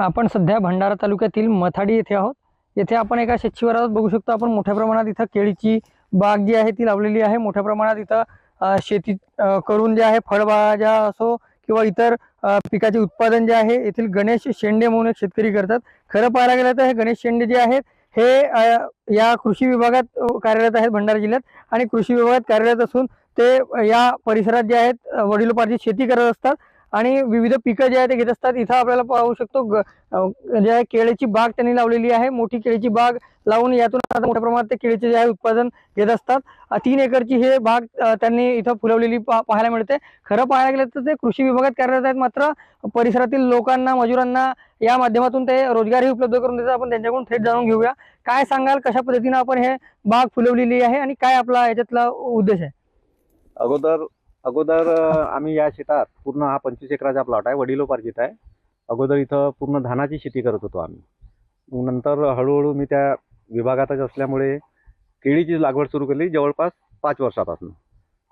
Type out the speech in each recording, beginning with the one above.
आपण सध्या भंडारा तालुक्यातील मथाडी येथे आहोत. येथे आपण एका शेतशिवारात बघू शकतो आपण मोठ्या प्रमाणात इथं केळीची बाग जी आहे ती लावलेली आहे. मोठ्या प्रमाणात इथं शेती करून जे आहे फळभाज्या असो किंवा इतर पिकाचे उत्पादन जे आहे येथील गणेश शेंडे म्हणून एक शेतकरी करतात. खरं पाहायला गेलं तर हे गणेश शेंडे जे आहेत हे या कृषी विभागात कार्यरत आहेत भंडारा जिल्ह्यात आणि कृषी विभागात कार्यरत असून ते या परिसरात जे आहेत वडिलोपार्जित शेती करत असतात. आणि विविध पिकं जे आहे ते घेत असतात. इथं आपल्याला पाहू शकतो जे आहे केळीची बाग त्यांनी लावलेली आहे. मोठी केळीची बाग लावून यातून आता मोठ्या प्रमाणात ते केळीचे जे आहे उत्पादन घेत असतात. तीन एकरची हे बाग त्यांनी इथं फुलवलेली पाहायला मिळते. खरं पाहायला गेलं तर ते कृषी विभागात कार्यरत आहेत मात्र परिसरातील लोकांना मजुरांना या माध्यमातून ते रोजगारही उपलब्ध करून देतात. आपण त्यांच्याकडून थेट जाणून घेऊया. काय सांगाल? कशा पद्धतीनं आपण हे बाग फुलवलेली आहे आणि काय आपला याच्यातला उद्देश आहे? अगोदर अगोदर आम्ही या शेतात पूर्ण हा पंचवीस एकराचा प्लॉट आहे वडिलोपार्जित आहे. अगोदर इथं पूर्ण धानाची शेती करत होतो आम्ही. नंतर हळूहळू मी त्या विभागातच असल्यामुळे केळीची लागवड सुरू केली जवळपास पाच वर्षापासून.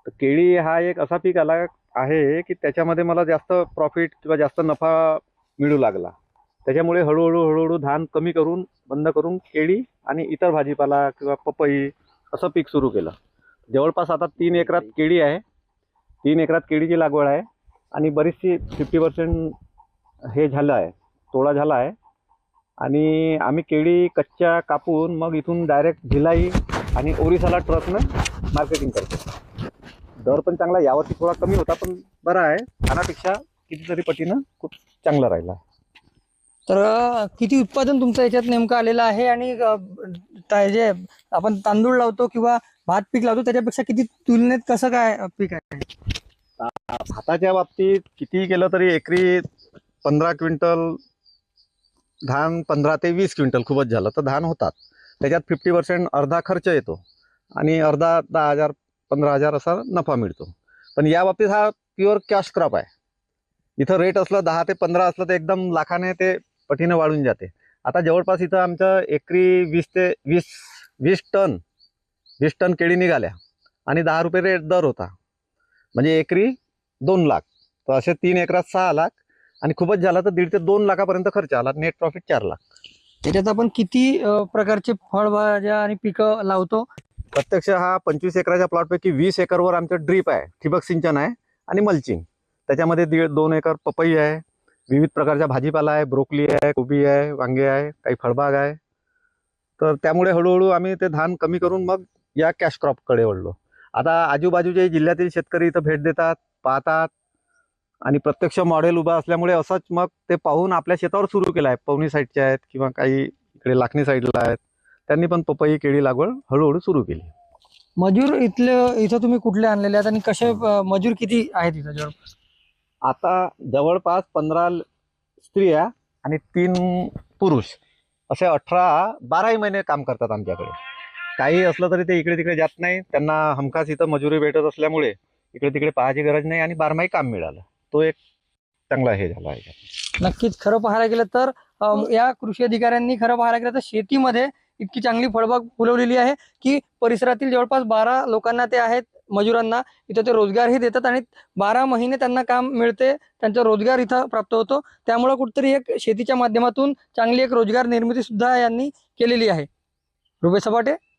तर केळी हा एक असा पीक आला आहे की त्याच्यामध्ये मला जास्त प्रॉफिट किंवा जास्त नफा मिळू लागला. त्याच्यामुळे हळूहळू हळूहळू धान कमी करून बंद करून केळी आणि इतर भाजीपाला किंवा पपई असं पीक सुरू केलं. जवळपास आता तीन एकरात केळी आहे. तीन एकरात केळीची लागवड आहे आणि बरीचशी फिफ्टी पर्सेंट हे झालं आहे तोडा झाला आहे. आणि आम्ही केळी कच्च्या कापून मग इथून डायरेक्ट भिलाई आणि ओरिसाला ट्रकनं मार्केटिंग करतो. दर पण चांगला आहे. यावर्षी थोडा कमी होता पण बरा आहे. खाण्यापेक्षा कितीतरी पटीनं खूप चांगला राहिला. तर किती उत्पादन तुमचं याच्यात नेमकं आलेलं आहे? आणि जे आपण तांदूळ लावतो किंवा भात पीक लावतो त्याच्यापेक्षा किती तुलनेत कसं काय पीक आहे? भाताच्या बाबतीत कितीही केलं तरी एकरी पंधरा क्विंटल धान पंधरा ते वीस क्विंटल खूपच झालं. तर धान होतात. त्याच्यात फिफ्टी पर्सेंट अर्धा खर्च येतो आणि अर्धा दहा हजार पंधरा हजार असा नफा मिळतो. पण या बाबतीत हा प्युअर कॅश क्रॉप आहे. इथं रेट असलं दहा ते पंधरा असलं तर एकदम लाखाने ते पटीने वाढून जाते. आता जवळपास इथं आमचं एकरी वीस ते वीस वीस टन वीस टन केळी निघाल्या आणि दहा रुपये रेट दर होता. म्हणजे एकरी दोन लाख. तर असे तीन एकरात सहा लाख आणि खूपच झालं तर दीड ते दोन लाखापर्यंत खर्च आला. नेट प्रॉफिट चार लाख. त्याच्यात आपण किती प्रकारचे फळभाज्या आणि पिकं लावतो? प्रत्यक्ष हा पंचवीस एकराच्या प्लॉटपैकी वीस एकरवर आमचं ड्रीप आहे. ठिबक सिंचन आहे आणि मल्चिंग त्याच्यामध्ये दीड दोन एकर पपई आहे. विविध प्रकारच्या भाजीपाला आहे ब्रोकली आहे कोबी आहे वांगे आहे काही फळबाग आहे. तर त्यामुळे हळूहळू आम्ही ते धान कमी करून मग या कॅश क्रॉपकडे वळलो. आता आजूबाजूचे जिल्ह्यातील शेतकरी इथं भेट देतात पाहतात आणि प्रत्यक्ष मॉडेल उभा असल्यामुळे असंच मग ते पाहून आपल्या शेतावर सुरू केलं आहे. पवनी साईडचे आहेत किंवा काही इकडे लाखणी साईडला आहेत. त्यांनी पण पपई केळी लागवड हळूहळू सुरू केली. मजूर इथले इथं तुम्ही कुठले आणलेले आहेत आणि कसे मजूर किती आहेत इथं जवळपास? आता जवळपास पंधरा स्त्रिया आणि तीन पुरुष. असे अठरा बाराही महिने काम करतात आमच्याकडे. काही असलं तरी ते इकडे तिकडे जात नाही. त्यांना हमखास इथं मजुरी भेटत असल्यामुळे इकडे तिकडे पाहायची गरज नाही आणि बारमाही काम मिळालं. तो एक चांगला हे झाला आहे. नक्कीच. खरं पाहायला गेलं तर या कृषी अधिकाऱ्यांनी खरं पाहायला गेलं तर शेतीमध्ये इतकी चांगली फळबाग फुलवलेली आहे की परिसरातील जवळपास बारा लोकांना ते आहेत मजुरांना इथं ते रोजगारही देतात आणि बारा महिने त्यांना काम मिळते त्यांचा रोजगार इथं प्राप्त होतो. त्यामुळं कुठतरी एक शेतीच्या माध्यमातून चांगली एक रोजगार निर्मिती सुद्धा यांनी केलेली आहे. रुपेश सपाटे